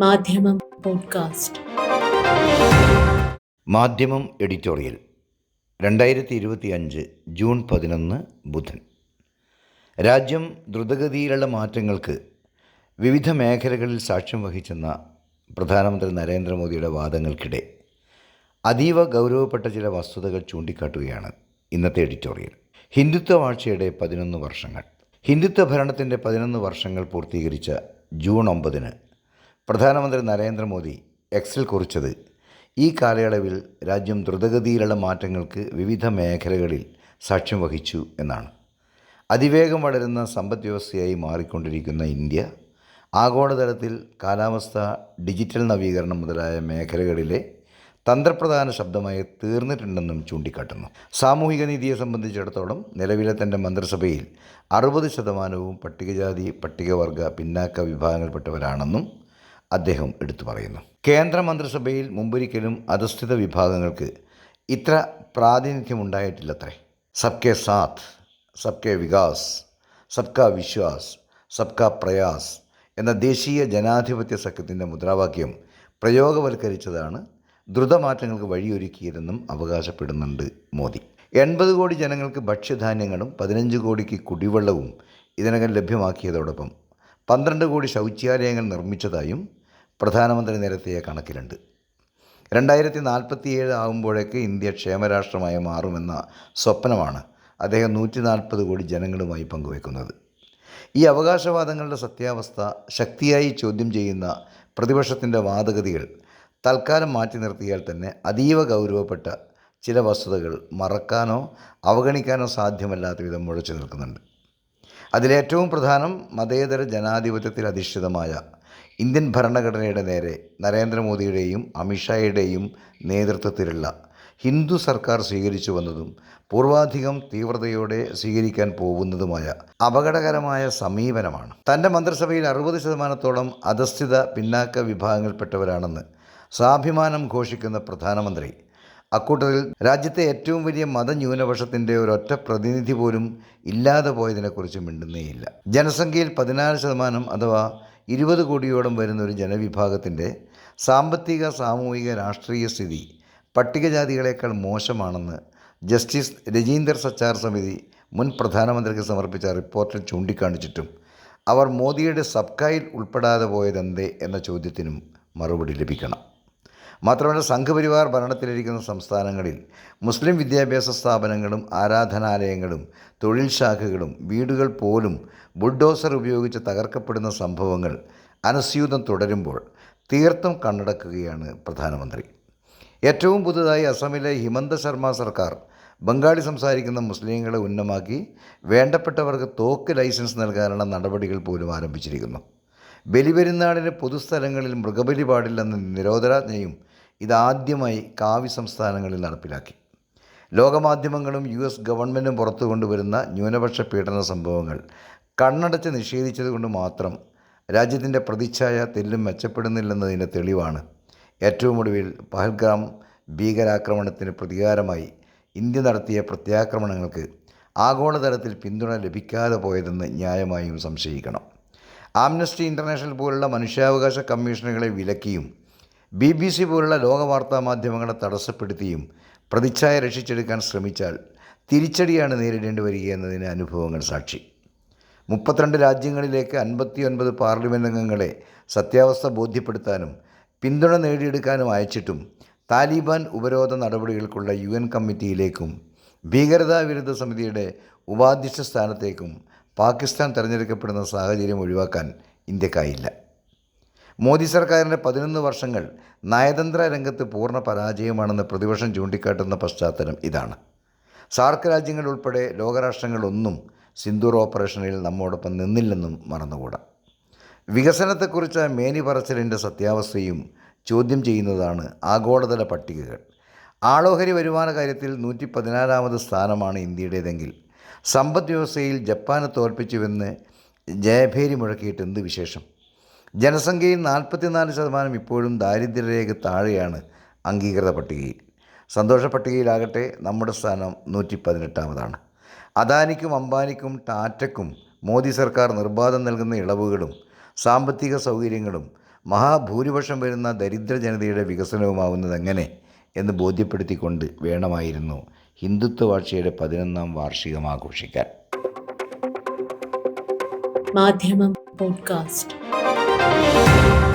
മാധ്യമം പോഡ്കാസ്റ്റ്. മാധ്യമം എഡിറ്റോറിയൽ. രണ്ടായിരത്തി ഇരുപത്തി അഞ്ച് ജൂൺ പതിനൊന്ന് ബുധൻ. രാജ്യം ദ്രുതഗതിയിലുള്ള മാറ്റങ്ങൾക്ക് വിവിധ മേഖലകളിൽ സാക്ഷ്യം വഹിച്ചെന്ന പ്രധാനമന്ത്രി നരേന്ദ്രമോദിയുടെ വാദങ്ങൾക്കിടെ അതീവ ഗൗരവപ്പെട്ട ചില വസ്തുതകൾ ചൂണ്ടിക്കാട്ടുകയാണ് ഇന്നത്തെ എഡിറ്റോറിയൽ. ഹിന്ദുത്വ വാഴ്ചയുടെ പതിനൊന്ന് വർഷങ്ങൾ. ഹിന്ദുത്വ ഭരണത്തിന്റെ പതിനൊന്ന് വർഷങ്ങൾ പൂർത്തീകരിച്ച ജൂൺ ഒമ്പതിന് പ്രധാനമന്ത്രി നരേന്ദ്രമോദി എക്സിൽ കുറിച്ചത് ഈ കാലയളവിൽ രാജ്യം ദ്രുതഗതിയിലുള്ള മാറ്റങ്ങൾക്ക് വിവിധ മേഖലകളിൽ സാക്ഷ്യം വഹിച്ചു എന്നാണ്. അതിവേഗം വളരുന്ന സമ്പദ് വ്യവസ്ഥയായി മാറിക്കൊണ്ടിരിക്കുന്ന ഇന്ത്യ ആഗോളതലത്തിൽ കാലാവസ്ഥ ഡിജിറ്റൽ നവീകരണം മുതലായ മേഖലകളിലെ തന്ത്രപ്രധാന ശബ്ദമായി തീർന്നിട്ടുണ്ടെന്നും ചൂണ്ടിക്കാട്ടുന്നു. സാമൂഹിക നീതിയെ സംബന്ധിച്ചിടത്തോളം നിലവിലെ തന്റെ മന്ത്രിസഭയിൽ അറുപത് ശതമാനവും പട്ടികജാതി പട്ടികവർഗ പിന്നാക്ക വിഭാഗങ്ങളിൽപ്പെട്ടവരാണെന്നും അദ്ദേഹം എടുത്തു പറയുന്നു. കേന്ദ്ര മന്ത്രിസഭയിൽ മുമ്പൊരിക്കലും അധസ്ഥിത വിഭാഗങ്ങൾക്ക് ഇത്ര പ്രാതിനിധ്യമുണ്ടായിട്ടില്ലത്രേ. സബ്കെ സാത്ത് സബ്കെ വികാസ് സബ്കാ വിശ്വാസ് സബ്കാ പ്രയാസ് എന്ന ദേശീയ ജനാധിപത്യ സഖ്യത്തിന്റെ മുദ്രാവാക്യം പ്രയോഗവൽക്കരിച്ചതാണ് ദ്രുതമാറ്റങ്ങൾക്ക് വഴിയൊരുക്കിയതെന്നും അവകാശപ്പെടുന്നുണ്ട് മോദി. എൺപത് കോടി ജനങ്ങൾക്ക് ഭക്ഷ്യധാന്യങ്ങളും പതിനഞ്ച് കോടിക്ക് കുടിവെള്ളവും ഇതിനകം ലഭ്യമാക്കിയതോടൊപ്പം പന്ത്രണ്ട് കോടി ശൗചാലയങ്ങൾ നിർമ്മിച്ചതായും പ്രധാനമന്ത്രി നിരത്തിയ കണക്കിലുണ്ട്. രണ്ടായിരത്തി നാൽപ്പത്തിയേഴ് ആകുമ്പോഴേക്ക് ഇന്ത്യ ക്ഷേമരാഷ്ട്രമായി മാറുമെന്ന സ്വപ്നമാണ് അദ്ദേഹം നൂറ്റി നാൽപ്പത് കോടി ജനങ്ങളുമായി പങ്കുവെക്കുന്നത് ഈ അവകാശവാദങ്ങളുടെ സത്യാവസ്ഥ ശക്തിയായി ചോദ്യം ചെയ്യുന്ന പ്രതിപക്ഷത്തിന്റെ വാദഗതികൾ തൽക്കാലം മാറ്റി നിർത്തിയാൽ തന്നെ അതീവ ഗൗരവപ്പെട്ട ചില വസ്തുതകൾ മറക്കാനോ അവഗണിക്കാനോ സാധ്യമല്ലാത്ത വിധം മുഴച്ചു നിൽക്കുന്നുണ്ട്. അതിലേറ്റവും പ്രധാനം മതേതര ജനാധിപത്യത്തിൽ അധിഷ്ഠിതമായ ഇന്ത്യൻ ഭരണഘടനയുടെ നേരെ നരേന്ദ്രമോദിയുടെയും അമിത്ഷായുടെയും നേതൃത്വത്തിലുള്ള ഹിന്ദു സർക്കാർ സ്വീകരിച്ചു വന്നതും പൂർവാധികം തീവ്രതയോടെ സ്വീകരിക്കാൻ പോകുന്നതുമായ അപകടകരമായ സമീപനമാണ്. തന്റെ മന്ത്രിസഭയിൽ അറുപത് ശതമാനത്തോളം അധസ്ഥിത പിന്നാക്ക വിഭാഗങ്ങളിൽപ്പെട്ടവരാണെന്ന് സ്വാഭിമാനം ഘോഷിക്കുന്ന പ്രധാനമന്ത്രി അക്കൂട്ടത്തിൽ രാജ്യത്തെ ഏറ്റവും വലിയ മതന്യൂനപക്ഷത്തിന്റെ ഒരൊറ്റ പ്രതിനിധി പോലും ഇല്ലാതെ പോയതിനെക്കുറിച്ച് മിണ്ടുന്നേയില്ല. ജനസംഖ്യയിൽ പതിനാല് ശതമാനം അഥവാ ഇരുപത് കോടിയോളം വരുന്ന ഒരു ജനവിഭാഗത്തിന്റെ സാമ്പത്തിക സാമൂഹിക രാഷ്ട്രീയ സ്ഥിതി പട്ടികജാതികളേക്കാൾ മോശമാണെന്ന് ജസ്റ്റിസ് രജീന്ദർ സച്ചാർ സമിതി മുൻ പ്രധാനമന്ത്രിക്ക് സമർപ്പിച്ച റിപ്പോർട്ടിൽ ചൂണ്ടിക്കാണിച്ചിട്ടും അവർ മോദിയുടെ സബ്കായിൽ ഉൾപ്പെടാതെ പോയതെന്തേ എന്ന ചോദ്യത്തിനും മറുപടി ലഭിക്കണം. മാത്രമല്ല സംഘപരിവാർ ഭരണത്തിലിരിക്കുന്ന സംസ്ഥാനങ്ങളിൽ മുസ്ലിം വിദ്യാഭ്യാസ സ്ഥാപനങ്ങളും ആരാധനാലയങ്ങളും തൊഴിൽ ശാഖകളും വീടുകൾ പോലും ബുൾഡോസർ ഉപയോഗിച്ച് തകർക്കപ്പെടുന്ന സംഭവങ്ങൾ അനസ്യൂതം തുടരുമ്പോൾ തീർത്തും കണ്ണടക്കുകയാണ് പ്രധാനമന്ത്രി. ഏറ്റവും പുതുതായി അസമിലെ ഹിമന്ത ശർമ്മ സർക്കാർ ബംഗാളി സംസാരിക്കുന്ന മുസ്ലിങ്ങളെ ഉന്നമാക്കി വേണ്ടപ്പെട്ടവർക്ക് തോക്ക് ലൈസൻസ് നൽകാനുള്ള നടപടികൾ പോലും ആരംഭിച്ചിരിക്കുന്നു. ബലിപെരുന്നാളിന് പൊതുസ്ഥലങ്ങളിൽ മൃഗബലി പാടില്ലെന്ന നിരോധനാജ്ഞയും ഇതാദ്യമായി കാവി സംസ്ഥാനങ്ങളിൽ നടപ്പിലാക്കി. ലോകമാധ്യമങ്ങളും യു എസ് ഗവൺമെന്റും പുറത്തു കൊണ്ടുവരുന്ന ന്യൂനപക്ഷ പീഡന സംഭവങ്ങൾ കണ്ണടച്ച് നിഷേധിച്ചതുകൊണ്ട് മാത്രം രാജ്യത്തിന്റെ പ്രതിച്ഛായ തെല്ലും മെച്ചപ്പെടുന്നില്ലെന്നതിന്റെ തെളിവാണ്. ഏറ്റവും ഒടുവിൽ പഹൽഗ്രാം ഭീകരാക്രമണത്തിന് പ്രതികാരമായി ഇന്ത്യ നടത്തിയ പ്രത്യാക്രമണങ്ങൾക്ക് ആഗോളതലത്തിൽ പിന്തുണ ലഭിക്കാതെ പോയതെന്ന് ന്യായമായും സംശയിക്കണം. ആംനസ്റ്റി ഇന്റർനാഷണൽ പോലുള്ള മനുഷ്യാവകാശ കമ്മീഷനുകളെ വിലക്കിയും ബി ബി സി പോലുള്ള ലോകവാർത്താ മാധ്യമങ്ങളെ തടസ്സപ്പെടുത്തിയും പ്രതിച്ഛായ രക്ഷിച്ചെടുക്കാൻ ശ്രമിച്ചാൽ തിരിച്ചടിയാണ് നേരിടേണ്ടി വരിക എന്നതിന് അനുഭവങ്ങൾ സാക്ഷി. മുപ്പത്തിരണ്ട് രാജ്യങ്ങളിലേക്ക് അൻപത്തി ഒൻപത് പാർലമെന്റ് അംഗങ്ങളെ സത്യാവസ്ഥ ബോധ്യപ്പെടുത്താനും പിന്തുണ നേടിയെടുക്കാനും അയച്ചിട്ടും താലിബാൻ ഉപരോധ നടപടികൾക്കുള്ള യു എൻ കമ്മിറ്റിയിലേക്കും ഭീകരതാ വിരുദ്ധ സമിതിയുടെ ഉപാധ്യക്ഷ സ്ഥാനത്തേക്കും പാകിസ്ഥാൻ തിരഞ്ഞെടുക്കപ്പെടുന്ന സാഹചര്യം ഒഴിവാക്കാൻ ഇന്ത്യക്കായില്ല. മോദി സർക്കാരിന്റെ പതിനൊന്ന് വർഷങ്ങൾ നയതന്ത്ര രംഗത്ത് പൂർണ പരാജയമാണെന്ന് പ്രതിപക്ഷം ചൂണ്ടിക്കാട്ടുന്ന പശ്ചാത്തലം ഇതാണ്. സാർക്ക് രാജ്യങ്ങൾ ഉൾപ്പെടെ ലോകരാഷ്ട്രങ്ങളൊന്നും സിന്ദൂർ ഓപ്പറേഷനിൽ നമ്മോടൊപ്പം നിന്നില്ലെന്നും മറന്നുകൂടാ. വികസനത്തെക്കുറിച്ച് മേനി പറച്ചിലിന്റെ സത്യാവസ്ഥയും ചോദ്യം ചെയ്യുന്നതാണ് ആഗോളതല പട്ടികകൾ. ആളോഹരി വരുമാന കാര്യത്തിൽ നൂറ്റി പതിനാലാമത് സ്ഥാനമാണ് ഇന്ത്യയുടേതെങ്കിൽ സമ്പദ് വ്യവസ്ഥയിൽ ജപ്പാനെ തോൽപ്പിച്ചുവെന്ന് ജയഭേരി മുഴക്കിയിട്ട് എന്ത് വിശേഷം? ജനസംഖ്യയിൽ നാൽപ്പത്തിനാല് ശതമാനം ഇപ്പോഴും ദാരിദ്ര്യരേഖ താഴെയാണ് അംഗീകൃത പട്ടികയിൽ. സന്തോഷ പട്ടികയിലാകട്ടെ നമ്മുടെ സ്ഥാനം നൂറ്റി പതിനെട്ടാമതാണ് അദാനിക്കും അംബാനിക്കും ടാറ്റയ്ക്കും മോദി സർക്കാർ നിർബാധം നൽകുന്ന ഇളവുകളും സാമ്പത്തിക സൗകര്യങ്ങളും മഹാഭൂരിപക്ഷം വരുന്ന ദരിദ്ര ജനതയുടെ വികസനവുമാവുന്നത് എങ്ങനെ എന്ന് ബോധ്യപ്പെടുത്തിക്കൊണ്ട് വേണമായിരുന്നു ഹിന്ദുത്വ വാഴ്ചയുടെ പതിനൊന്നാം വാർഷികം ആഘോഷിക്കാൻ. മാധ്യമം പോഡ്കാസ്റ്റ്. Música